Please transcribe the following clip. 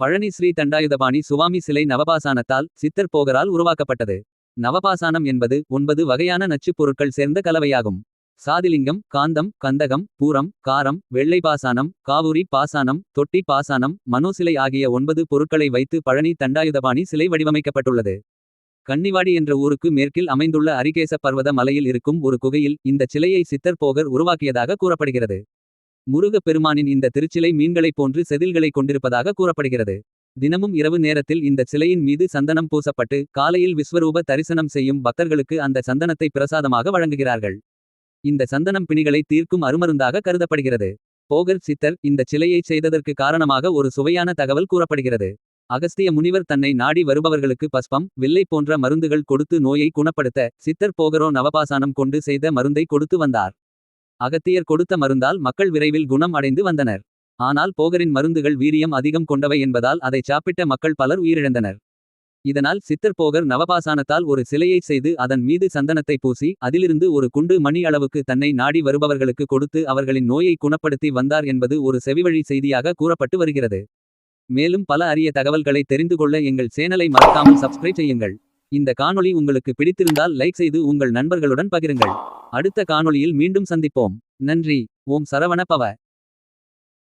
பழனி ஸ்ரீ தண்டாயுதபாணி சுவாமி சிலை நவபாசானத்தால் சித்தர் போகரால் உருவாக்கப்பட்டது. நவபாசானம் என்பது ஒன்பது வகையான நச்சுப் பொருட்கள் சேர்ந்த கலவையாகும். சாதிலிங்கம் காந்தம் கந்தகம் பூரம் காரம் வெள்ளை பாசானம் காவுரி பாசானம் தொட்டி பாசானம் மனோசிலை ஆகிய ஒன்பது பொருட்களை வைத்து பழனி தண்டாயுதபாணி சிலை வடிவமைக்கப்பட்டுள்ளது. கன்னிவாடி என்ற ஊருக்கு மேற்கில் அமைந்துள்ள அரிகேச பர்வத மலையில் இருக்கும் ஒரு குகையில் இந்த சிலையை சித்தர் போகர் உருவாக்கியதாக கூறப்படுகிறது. முருகப் பெருமானின் இந்த திருச்சிலை மீன்களைப் போன்று செதில்களை கொண்டிருப்பதாக கூறப்படுகிறது. தினமும் இரவு நேரத்தில் இந்த சிலையின் மீது சந்தனம் பூசப்பட்டு காலையில் விஸ்வரூப தரிசனம் செய்யும் பக்தர்களுக்கு அந்த சந்தனத்தை பிரசாதமாக வழங்குகிறார்கள். இந்த சந்தனம் பிணிகளை தீர்க்கும் அருமருந்தாக கருதப்படுகிறது. போகர் சித்தர் இந்த சிலையைச் செய்ததற்கு காரணமாக ஒரு சுவையான தகவல் கூறப்படுகிறது. அகஸ்திய முனிவர் தன்னை நாடி வருபவர்களுக்கு பஸ்பம் வில்லை போன்ற மருந்துகள் கொடுத்து நோயை குணப்படுத்த சித்தர் போகரோ நவபாசானம் கொண்டு செய்த மருந்தை கொடுத்து வந்தார். அகத்தியர் கொடுத்த மருந்தால் மக்கள் விரைவில் குணம் அடைந்து வந்தனர். ஆனால் போகரின் மருந்துகள் வீரியம் அதிகம் கொண்டவை என்பதால் அதைச் சாப்பிட்ட மக்கள் பலர் உயிரிழந்தனர். இதனால் சித்தர் போகர் நவபாசானத்தால் ஒரு சிலையைச் செய்து அதன் மீது சந்தனத்தை பூசி அதிலிருந்து ஒரு குண்டு மணி அளவுக்கு தன்னை நாடி வருபவர்களுக்கு கொடுத்து அவர்களின் நோயை குணப்படுத்தி வந்தார் என்பது ஒரு செவிவழி செய்தியாக கூறப்பட்டு வருகிறது. மேலும் பல அரிய தகவல்களை தெரிந்து கொள்ள எங்கள் சேனலை மறக்காமல் சப்ஸ்கிரைப் செய்யுங்கள். இந்த காணொளி உங்களுக்கு பிடித்திருந்தால் லைக் செய்து உங்கள் நண்பர்களுடன் பகிருங்கள். அடுத்த காணொளியில் மீண்டும் சந்திப்போம். நன்றி ஓம் சரவண பவ.